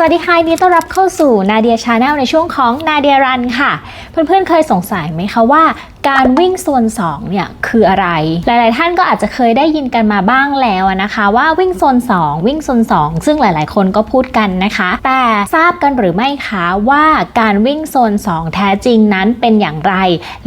สวัสดีค่ะนดีต้อนรับเข้าสู่นาเดียชาแนลในช่วงของนาเดียรันค่ะ เพื่อนๆเคยสงสัยไหมคะว่าการวิ่งโซน2เนี่ยคืออะไร หลาย ๆ ท่านก็อาจจะเคยได้ยินกันมาบ้างแล้วนะคะว่าวิ่งโซน2 วิ่งโซน2 ซึ่งหลาย ๆ คนก็พูดกันนะคะ แต่ทราบกันหรือไม่คะว่าการวิ่งโซน 2 แท้จริงนั้นเป็นอย่างไร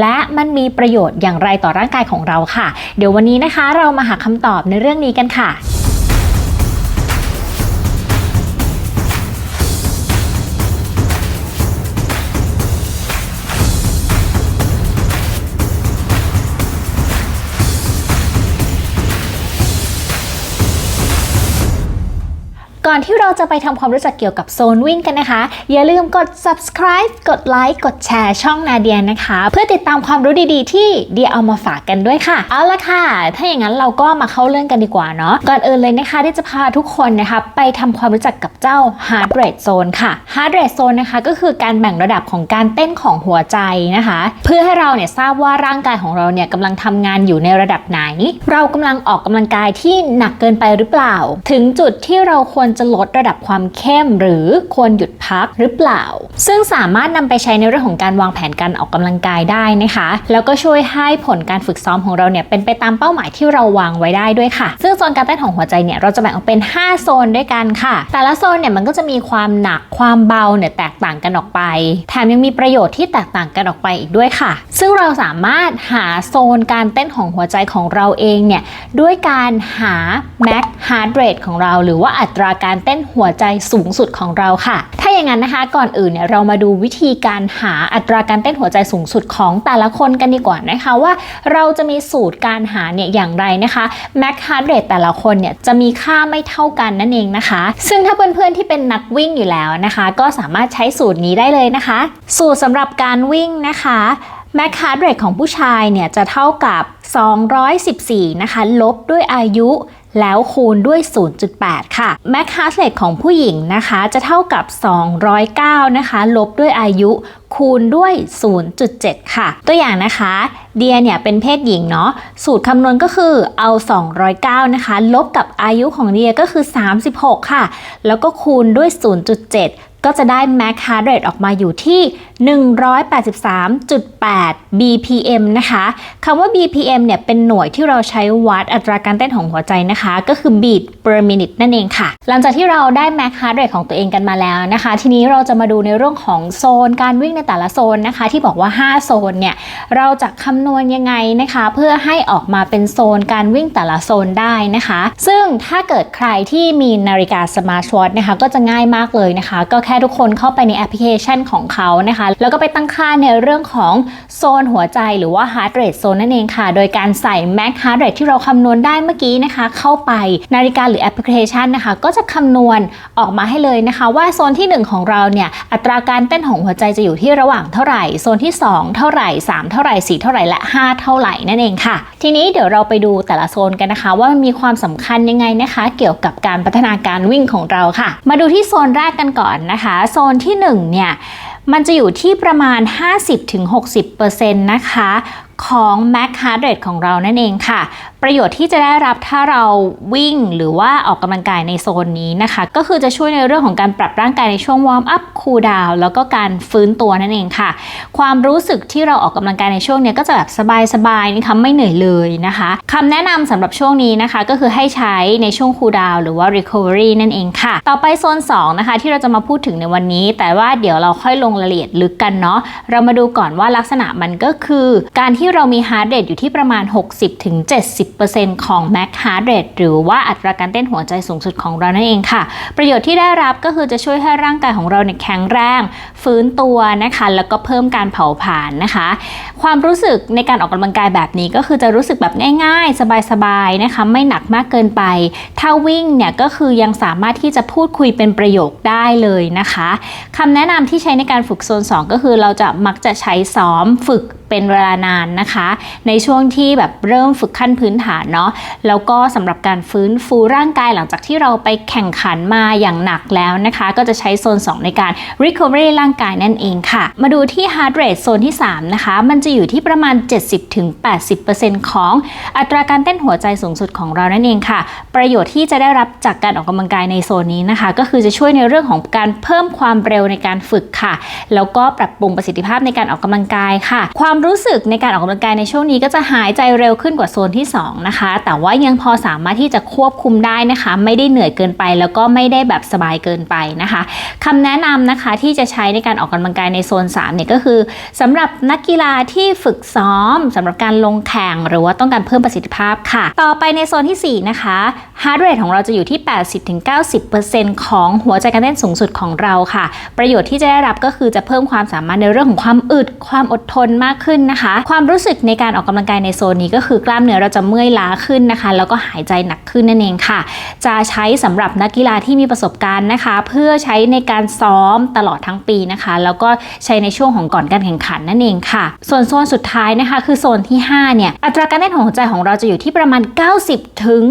และมันมีประโยชน์อย่างไรต่อร่างกายของเราค่ะ เดี๋ยววันนี้นะคะเรามาหาคำตอบในเรื่องนี้กันค่ะ อนที่เราจะไปทำความรู้จักเกี่ยวกับโซนวิ่งกันนะคะ อย่าลืมกด subscribe กดไลค์กดแชร์ช่องนาเดียนะคะ เพื่อติดตามความรู้ดีๆ ที่เดียเอามาฝากกันด้วยค่ะ เอาละค่ะ ถ้าอย่างนั้นเราก็มาเข้าเรื่องกันดีกว่าเนาะก่อนอื่นเลยนะคะที่จะพาทุกคนนะคะไปทำความรู้จักกับเจ้า heart rate zone ค่ะ heart rate zone นะคะก็คือการแบ่งระดับของการเต้นของหัวใจนะคะ เพื่อให้เราเนี่ยทราบว่าร่างกายของเราเนี่ยกำลังทำงานอยู่ในระดับไหน เรากำลังออกกำลังกายที่หนักเกินไปหรือเปล่า ถึงจุดที่เราควรจะลดระดับความเข้มหรือควรหยุดพักหรือเปล่า ซึ่งสามารถนำไปใช้ในเรื่องของการวางแผนการออกกำลังกายได้นะคะ แล้วก็ช่วยให้ผลการฝึกซ้อมของเราเนี่ยเป็นไปตามเป้าหมายที่เราวางไว้ได้ด้วยค่ะ ซึ่งโซนการเต้นของหัวใจเนี่ยเราจะแบ่งออกเป็น 5 โซนด้วยกันค่ะ แต่ละโซนเนี่ยมันก็จะมีความหนักความเบาเนี่ยแตกต่างกันออกไป แถมยังมีประโยชน์ที่แตกต่างกันออกไปอีกด้วยค่ะ ซึ่งเราสามารถหาโซนการเต้นของหัวใจของเราเองเนี่ยด้วยการหา max heart rate ของเรา หรือว่าอัตราการการเต้นหัวใจสูงสุดของเราค่ะ ถ้าอย่างนั้นนะคะ ก่อนอื่นเนี่ยเรามาดูวิธีการหาอัตราการเต้นหัวใจสูงสุดของแต่ละคนกันดีกว่านะคะว่าเราจะมีสูตรการหาเนี่ยอย่างไรนะคะ max heart rate แต่ละคนเนี่ยจะมีค่าไม่เท่ากันนั่นเองนะคะ ซึ่งถ้าเพื่อนๆที่เป็นนักวิ่งอยู่แล้วนะคะ ก็สามารถใช้สูตรนี้ได้เลยนะคะ สูตรสำหรับการวิ่งนะคะ max heart rate ของผู้ชายเนี่ยจะเท่ากับ 214 นะคะ ลบด้วยอายุ แล้วคูณด้วย 0.8 ค่ะ max heart rate ของผู้หญิงนะคะจะเท่ากับ 209 นะคะ ลบด้วยอายุคูณด้วย 0.7 ค่ะ ตัวอย่างนะคะ เดียเนี่ยเป็นเพศหญิงเนาะ สูตรคำนวณก็คือเอา 209 นะคะ ลบกับอายุของเดียก็คือ 36 ค่ะ แล้วก็คูณด้วย 0.7 ก็จะได้ max heart rate ออกมาอยู่ที่ 183.8 BPM นะคะคำว่า BPM เนี่ยเป็นหน่วยที่เราใช้วัดอัตราการเต้นของหัวใจนะคะ ก็คือ beat per minute นั่นเองค่ะ หลังจากที่เราได้ max heart rate ของตัวเองกันมาแล้วนะคะ ทีนี้เราจะมาดูในเรื่องของโซนการวิ่งในแต่ละโซนนะคะ ที่บอกว่า 5 โซนเนี่ย เราจะคำนวณยังไงนะคะ เพื่อให้ออกมาเป็นโซนการวิ่งแต่ละโซนได้นะคะ ซึ่งถ้าเกิดใครที่มีนาฬิกา Smart Watch นะคะก็จะง่ายมากเลยนะคะก็ค่ทุกคนเข้าไปในแอปพลิเคชันของเขานะคะ แล้วก็ไปตั้งค่าในเรื่องของโซนหัวใจหรือว่า heart rate zone นั่นเองค่ะ โดยการใส่ max heart rate ที่เราคำนวณได้เมื่อกี้นะคะ เข้าไปนาฬิกาหรือแอปพลิเคชันนะคะ ก็จะคำนวณออกมาให้เลยนะคะ ว่าโซนที่ 1 ของเราเนี่ยอัตราการเต้นของหัวใจจะอยู่ที่ระหว่างเท่าไหร่ โซนที่ 2 เท่าไหร่ 3 เท่าไหร่ 4 เท่าไหร่และ 5 เท่าไหร่นั่นเองค่ะ ทีนี้เดี๋ยวเราไปดูแต่ละโซนกันนะคะ ว่ามันมีความสำคัญยังไงนะคะ เกี่ยวกับการพัฒนาการวิ่งของเราค่ะ มาดูที่โซนแรกกันก่อนนะคะโซนที่1เนี่ยมันจะอยู่ที่ประมาณ 50-60%นะคะ ของ max heart rate ของเรานั่นเองค่ะประโยชน์ที่จะได้รับถ้าเราวิ่งหรือว่าออกกำลังกายในโซนนี้นะคะ ก็คือจะช่วยในเรื่องของการปรับร่างกายในช่วงวอร์มอัพคูลดาวแล้วก็การฟื้นตัวนั่นเองค่ะ ความรู้สึกที่เราออกกำลังกายในช่วงนี้ก็จะแบบสบายๆนะคะไม่เหนื่อยเลยนะคะคำแนะนำสำหรับช่วงนี้นะคะ ก็คือให้ใช้ในช่วงคูลดาวหรือว่า recovery นั่นเองค่ะ ต่อไปโซน 2 นะคะ ที่เราจะมาพูดถึงในวันนี้ แต่ว่าเดี๋ยวเราค่อยลงรายละเอียดลึกกันเนาะเรามาดูก่อนว่าลักษณะมันก็คือ การที่เรามี heart rate อยู่ที่ประมาณ 60-70ของ max heart rate หรือว่าอัตราการเต้นหัวใจสูงสุดของเรานั่นเองค่ะ ประโยชน์ที่ได้รับก็คือจะช่วยให้ร่างกายของเราเนี่ยแข็งแรง ฟื้นตัวนะคะ แล้วก็เพิ่มการเผาผลาญนะคะ ความรู้สึกในการออกกำลังกายแบบนี้ก็คือจะรู้สึกแบบง่าย ๆ สบายๆนะคะไม่หนักมากเกินไป ถ้าวิ่งเนี่ยก็คือยังสามารถที่จะพูดคุยเป็นประโยคได้เลยนะคะคำแนะนำที่ใช้ในการฝึกโซน 2 ก็คือเราจะมักจะใช้ซ้อมฝึก เป็นเวลานานนะคะ ในช่วงที่แบบเริ่มฝึกขั้นพื้นฐานเนาะแล้วก็สำหรับการฟื้นฟูร่างกายหลังจากที่เราไปแข่งขันมาอย่างหนักแล้วนะคะ ก็จะใช้โซน 2 ในการ recovery ร่างกายนั่นเองค่ะ มาดูที่ heart rate โซนที่ 3 นะคะ มันจะอยู่ที่ประมาณ 70-80%ของอัตราการเต้นหัวใจสูงสุดของเรานั่นเองค่ะ ประโยชน์ที่จะได้รับจากการออกกำลังกายในโซนนี้นะคะ ก็คือจะช่วยในเรื่องของการเพิ่มความเร็วในการฝึกค่ะ แล้วก็ปรับปรุงประสิทธิภาพในการออกกำลังกายค่ะ ความรู้สึกในการออกกำลังกายในช่วงนี้ก็จะหายใจเร็วขึ้นกว่าโซนที่ 2 นะคะ แต่ว่ายังพอสามารถที่จะควบคุมได้นะคะ ไม่ได้เหนื่อยเกินไป แล้วก็ไม่ได้แบบสบายเกินไปนะคะคำแนะนำนะคะที่จะใช้ในการออกกำลังกายในโซน3เนี่ยก็คือสำหรับนักกีฬาที่ฝึกซ้อมสำหรับการลงแข่ง หรือว่าต้องการเพิ่มประสิทธิภาพค่ะ ต่อไปในโซนที่ 4 นะคะ heart rate ของเราจะอยู่ที่ 80-90%ของหัวใจการเต้นสูงสุดของเราค่ะ ประโยชน์ที่จะได้รับก็คือจะเพิ่มความสามารถในเรื่องของความอึด ความอดทนมากขึ้นนะคะ ความรู้สึกในการออกกำลังกายในโซนนี้ก็คือกล้ามเนื้อเราจะเมื่อยล้าขึ้นนะคะ แล้วก็หายใจหนักขึ้นนั่นเองค่ะ จะใช้สำหรับนักกีฬาที่มีประสบการณ์นะคะ เพื่อใช้ในการซ้อมตลอดทั้งปีนะคะ แล้วก็ใช้ในช่วงของก่อนการแข่งขันนั่นเองค่ะ ส่วนโซนสุดท้ายนะคะ คือโซนที่5เนี่ยอัตราการเต้นของหัวใจของเราจะอยู่ที่ประมาณ 90ถึง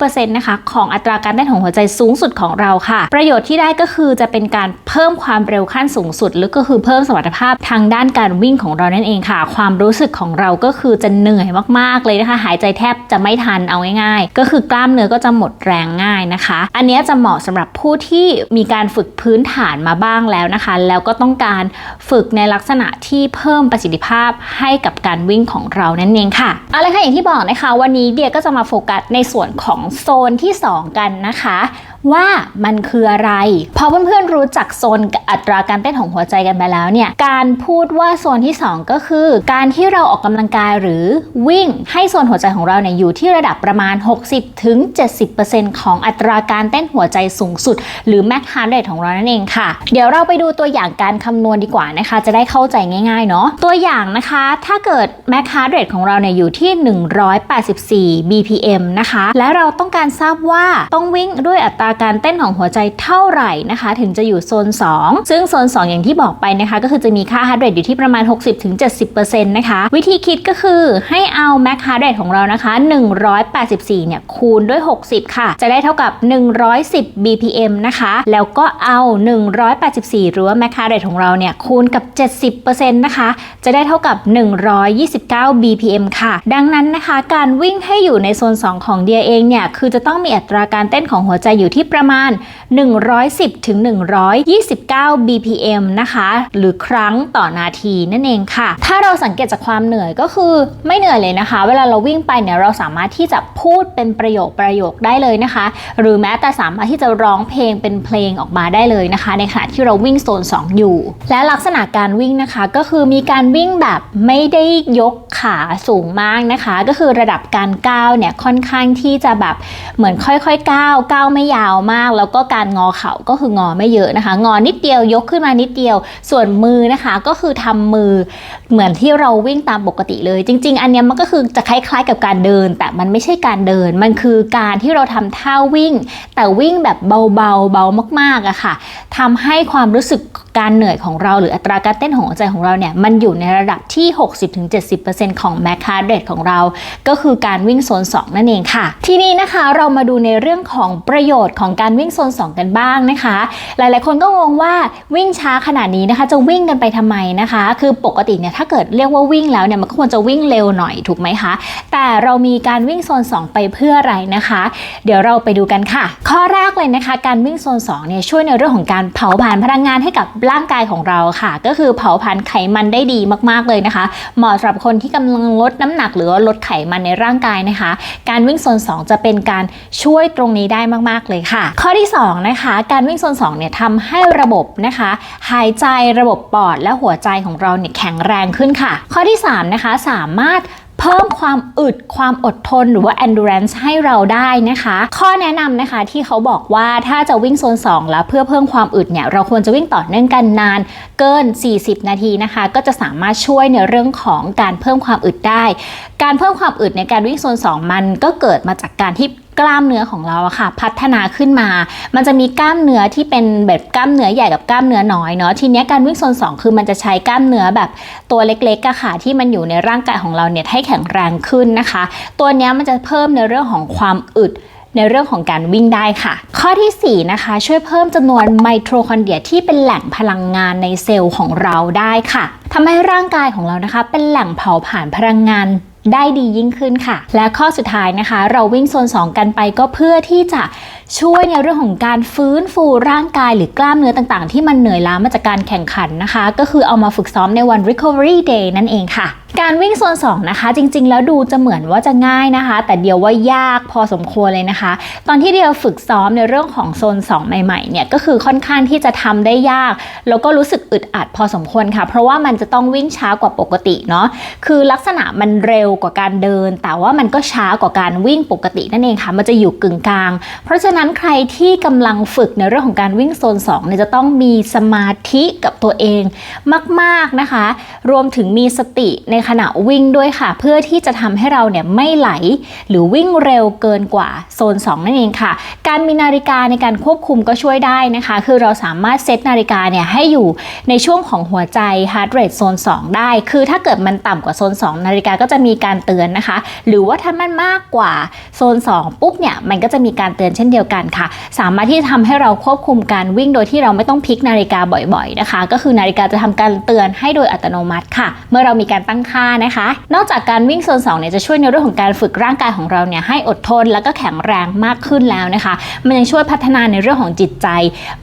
100%นะคะของอัตราการเต้นของหัวใจสูงสุดของเราค่ะ ประโยชน์ที่ได้ก็คือจะเป็นการเพิ่มความเร็วขั้นสูงสุดหรือก็คือเพิ่มสมรรถภาพทางด้านการวิ่งของเรานั่นเองค่ะ ความรู้สึกของเราก็คือจะเหนื่อยมากๆเลยนะคะ หายใจแทบจะไม่ทันเอาง่ายๆ ก็คือกล้ามเนื้อก็จะหมดแรงง่ายนะคะ อันนี้จะเหมาะสำหรับผู้ที่มีการฝึกพื้นฐานมาบ้างแล้วนะคะ แล้วก็ต้องการฝึกในลักษณะที่เพิ่มประสิทธิภาพให้กับการวิ่งของเรานั่นเองค่ะเอาละค่ะอย่างที่บอกนะคะ วันนี้เดียก็จะมาโฟกัสในส่วนของโซนที่ 2 กันนะคะว่ามันคืออะไร พอเพื่อนๆรู้จักโซนอัตราการเต้นของหัวใจกันไปแล้วเนี่ย การพูดว่าโซนที่ 2 ก็คือ การที่เราออกกำลังกายหรือวิ่งให้โซนหัวใจของเราเนี่ยอยู่ที่ระดับประมาณ 60-70%ของอัตราการเต้นหัวใจสูงสุด หรือ max heart rate ของเรานั่นเองค่ะ เดี๋ยวเราไปดูตัวอย่างการคำนวณดีกว่านะคะ จะได้เข้าใจง่ายๆเนาะตัวอย่างนะคะ ถ้าเกิด max heart rate ของเราเนี่ยอยู่ที่ 184 bpm นะคะ และเราต้องการทราบว่าต้องวิ่งด้วยอัตราราการเต้นของหัวใจเท่าไหร่นะคะ ถึงจะอยู่โซน 2 ซึ่งโซน 2 อย่างที่บอกไปนะคะ ก็คือจะมีค่า heart rate อยู่ที่ประมาณ 60-70%นะคะ วิธีคิดก็คือให้เอา max heart rate ของเรานะคะ 184 เนี่ยคูณด้วย 60 ค่ะ จะได้เท่ากับ 110 bpm นะคะ แล้วก็เอา 184 หรือว่า max heart rate ของเราเนี่ยคูณกับ 70%นะคะ จะได้เท่ากับ 129 bpm ค่ะ ดังนั้นนะคะ การวิ่งให้อยู่ในโซน 2 ของเดียเองเนี่ย คือจะต้องมีอัตราการเต้นของหัวใจอยู่ที่ประมาณ 110ถึง129 bpm นะคะ หรือครั้งต่อนาทีนั่นเองค่ะ ถ้าเราสังเกตจากความเหนื่อยก็คือไม่เหนื่อยเลยนะคะ เวลาเราวิ่งไปเนี่ยเราสามารถที่จะพูดเป็นประโยคประโยคได้เลยนะคะ หรือแม้แต่สามารถที่จะร้องเพลงเป็นเพลงออกมาได้เลยนะคะ ในขณะที่เราวิ่งโซน 2 อยู่ และลักษณะการวิ่งนะคะก็คือมีการวิ่งแบบไม่ได้ยกขาสูงมากนะคะ ก็คือระดับการก้าวเนี่ยค่อนข้างที่จะแบบเหมือนค่อยๆก้าวก้าวไม่ยาวมาก แล้วก็การงอเข่าก็คืองอไม่เยอะนะคะ งอนิดเดียวยกขึ้นมานิดเดียว ส่วนมือนะคะก็คือทำมือเหมือนที่เราวิ่งตามปกติเลย จริง ๆ อันนี้มันก็คือจะคล้ายๆกับการเดิน แต่มันไม่ใช่การเดิน มันคือการที่เราทำท่าวิ่ง แต่วิ่งแบบเบาๆเบามากๆอะค่ะทำให้ความรู้สึก การเหนื่อยของเราหรืออัตราการเต้นของหัวใจของเราเนี่ยมันอยู่ในระดับที่ 60-70%ของ max heart rate ของเรา ก็คือการวิ่งโซน 2 นั่นเองค่ะ ทีนี้นะคะเรามาดูในเรื่องของประโยชน์ของการวิ่งโซน 2 กันบ้างนะคะ หลายๆ คนก็งงว่าวิ่งช้าขนาดนี้นะคะ จะวิ่งกันไปทำไมนะคะ คือปกติเนี่ยถ้าเกิดเรียกว่าวิ่งแล้วเนี่ยมันก็ควรจะวิ่งเร็วหน่อยถูกไหมคะ แต่เรามีการวิ่งโซน 2 ไปเพื่ออะไรนะคะ เดี๋ยวเราไปดูกันค่ะ ข้อแรกเลยนะคะ การวิ่งโซน2เนี่ยช่วยในเรื่องของการเผาผลาญพลังงานให้กับร่างกายของเราค่ะ ก็คือเผาผลาญไขมันได้ดีมากๆเลยนะคะ เหมาะสำหรับคนที่กำลังลดน้ำหนักหรือลดไขมันในร่างกายนะคะ การวิ่งโซน2 จะเป็นการช่วยตรงนี้ได้มากๆเลยค่ะ ข้อที่2นะคะการวิ่งโซน2เนี่ยทำให้ระบบนะคะ หายใจระบบปอดและหัวใจของเราเนี่ยแข็งแรงขึ้นค่ะ ข้อที่3นะคะสามารถ เพิ่มความอึดความอดทนหรือว่า endurance ให้เราได้นะคะ ข้อแนะนำนะคะที่เขาบอกว่าถ้าจะวิ่งโซน 2 แล้วเพื่อเพิ่มความอึดเนี่ยเราควรจะวิ่งต่อเนื่องกันนานเกิน 40 นาทีนะคะ ก็จะสามารถช่วยในเรื่องของการเพิ่มความอึดได้ การเพิ่มความอึดในการวิ่งโซน 2 มันก็เกิดมาจากการที่ กล้ามเนื้อของเราอะค่ะ พัฒนาขึ้นมา มันจะมีกล้ามเนื้อที่เป็นแบบกล้ามเนื้อใหญ่กับกล้ามเนื้อน้อยเนาะทีนี้การวิ่งโซน2 คือมันจะใช้กล้ามเนื้อแบบตัวเล็กๆอะค่ะที่มันอยู่ในร่างกายของเราเนี่ยให้แข็งแรงขึ้นนะคะ ตัวนี้มันจะเพิ่มในเรื่องของความอึดในเรื่องของการวิ่งได้ค่ะ ข้อทีสี่4 นะคะ ช่วยเพิ่มจำนวนไมโทคอนเดรียที่เป็นแหล่งพลังงานในเซลล์ของเราได้ค่ะทำให้ร่างกายของเรานะคะ เป็นแหล่งเผาผลาญพลังงาน ได้ดียิ่งขึ้นค่ะ และข้อสุดท้ายนะคะ เราวิ่งโซน 2 กันไปก็เพื่อที่จะช่วยในเรื่องของการฟื้นฟูร่างกายหรือกล้ามเนื้อต่างๆ ที่มันเหนื่อยล้ามาจากการแข่งขันนะคะ ก็คือเอามาฝึกซ้อมในวัน recovery day นั่นเองค่ะ การวิ่งโซน2นะคะ จริงๆ แล้วดูจะเหมือนว่าจะง่ายนะคะ แต่เดียวว่ายากพอสมควรเลยนะคะ ตอนที่เดียวฝึกซ้อมในเรื่องของโซน 2 ใหม่ๆเนี่ยก็คือค่อนข้างที่จะทำได้ยาก แล้วก็รู้สึกอึดอัดพอสมควรค่ะ เพราะว่ามันจะต้องวิ่งช้ากว่าปกติเนาะคือลักษณะมันเร็วกว่าการเดิน แต่ว่ามันก็ช้ากว่าการวิ่งปกตินั่นเองค่ะมันจะอยู่กึ่งกลาง เพราะฉะนั้นใครที่กำลังฝึกในเรื่องของการวิ่งโซน2เนี่ยจะต้องมีสมาธิกับตัวเองมากๆนะคะ รวมถึงมีสติในขณะวิ่งด้วยค่ะ เพื่อที่จะทำให้เราเนี่ยไม่ไหล หรือวิ่งเร็วเกินกว่าโซน 2 นั่นเองค่ะ การมีนาฬิกาในการควบคุมก็ช่วยได้นะคะ คือเราสามารถเซตนาฬิกาเนี่ยให้อยู่ในช่วงของหัวใจ heart rate โซน 2 ได้ คือถ้าเกิดมันต่ำกว่าโซน 2 นาฬิกาก็จะมีการเตือนนะคะ หรือว่าถ้ามันมากกว่าโซน 2 ปุ๊บเนี่ยมันก็จะมีการเตือนเช่นเดียวกันค่ะ สามารถที่จะทำให้เราควบคุมการวิ่งโดยที่เราไม่ต้องพลิกนาฬิกาบ่อยๆนะคะ ก็คือนาฬิกาจะทำการเตือนให้โดยอัตโนมัติค่ะ เมื่อเรามีการตั้งค่านะคะ นอกจากการวิ่งโซน2เนี่ยจะช่วยในเรื่องของการฝึกร่างกายของเราเนี่ยให้อดทนแล้วก็แข็งแรงมากขึ้นแล้วนะคะ มันยังช่วยพัฒนาในเรื่องของจิตใจ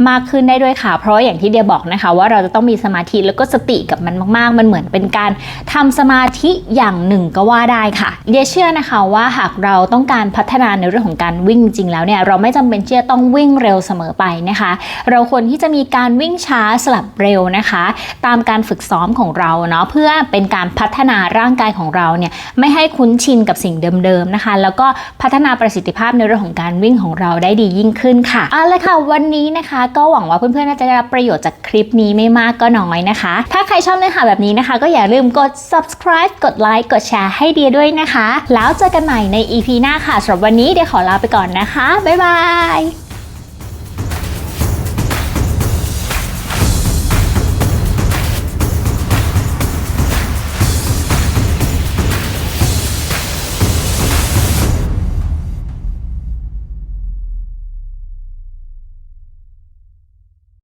มากขึ้นได้ด้วยค่ะ เพราะอย่างที่เดียบอกนะคะ ว่าเราจะต้องมีสมาธิแล้วก็สติกับมันมากๆ มันเหมือนเป็นการทำสมาธิอย่างหนึ่งก็ว่าได้ค่ะเดียเชื่อนะคะว่าหากเราต้องการพัฒนาในเรื่องของการวิ่งจริงแล้วเนี่ยเราไม่จำเป็นที่จะต้องวิ่งเร็วเสมอไปนะคะ เราควรที่จะมีการวิ่งช้าสลับเร็วนะคะ ตามการฝึกซ้อมของเราเนาะเพื่อเป็นการพัฒนาร่างกายของเราเนี่ยไม่ให้คุ้นชินกับสิ่งเดิมๆนะคะ แล้วก็พัฒนาประสิทธิภาพในเรื่องของการวิ่งของเราได้ดียิ่งขึ้นค่ะเอาละค่ะวันนี้นะคะก็หวังว่าเพื่อนๆน่าจะได้รับประโยชน์จากคลิปนี้ไม่มากก็น้อยนะคะ ถ้าใครชอบเนื้อหาแบบนี้นะคะ ก็อย่าลืมกด subscribe กดไลค์กดแชร์ให้เดียด้วยนะคะ แล้วเจอกันใหม่ใน EP หน้าค่ะสำหรับวันนี้เดียขอลาไปก่อนนะคะ บ๊ายบาย Bye!